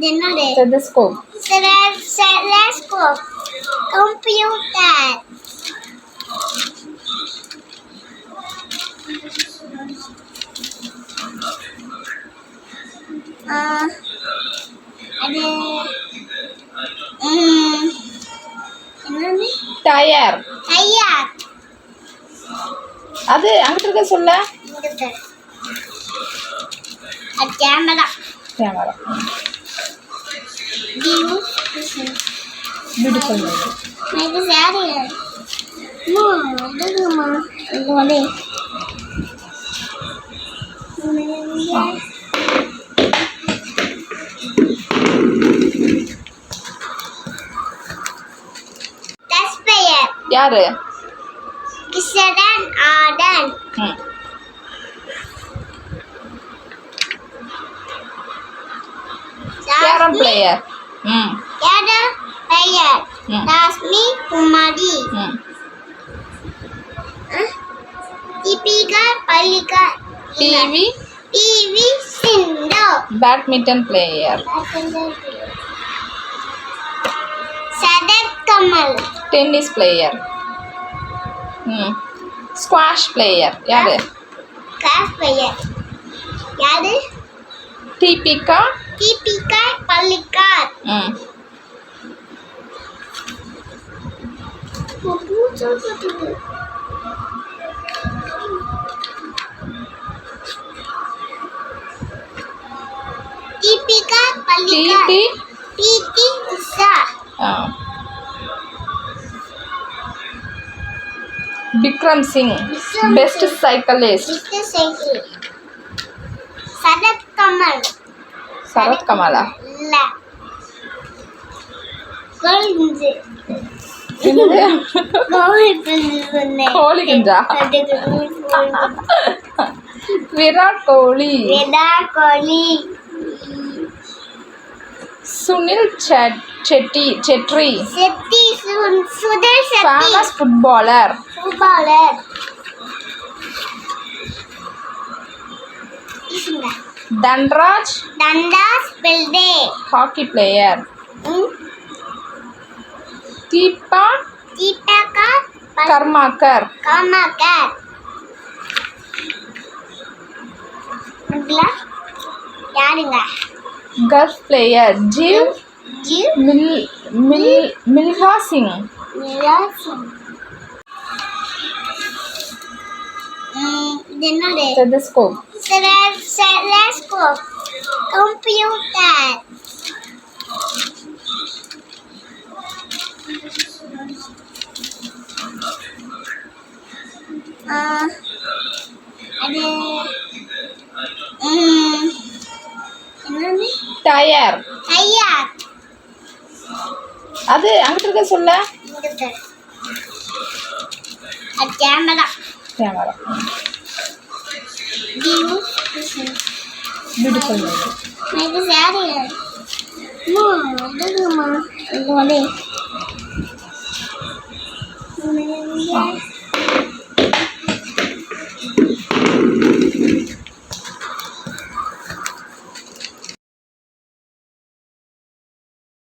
என்னது? Stethoscope. Telescope computer அது என்னது? டயர் ஐயா அது அங்கிட்டு இருக்க சொல்ல கேமரா கேமரா அம்மா இதுமா இது வந்து தஸ்பெயர் யாரு? கிஷரன் ஆடன் carrom player ம் யாரு பெயர் ம். ராஸ்மி குமாரி ம் Deepika Pallikal P V P V Sindhu badminton player Sharath Kamal tennis player ம் ஸ்குவாஷ் பிளேயர் யாரு காஸ் பெயர் யாரு Deepika Deepika பள்ளிகா Hmm. Pipi kan Oh. Bikram Singh, Bikram best Singh. cyclist. Best cyclist. Sarat Kamal. Sarat Kamala. Hmm. കോളിക്കുണ്ടാ Virat Kohli Virat Kohli Sunil Chhetri Chhetri famous footballer footballer Dandraj. Dandraj Pilde. Hockey player. Hmm? Deepa தீபகா Karmakar Karmakar யாருங்க? Golf player Jeev mill mill Milkha Singh நிலாசம் இது என்னது? Stethoscope telescope computer ada Tayar. Tayar. Ada yang terus sulla? Kamera. Kamera. View. Beautiful. Ini siapa ya? Mu, itu rumah. Ini. Ini.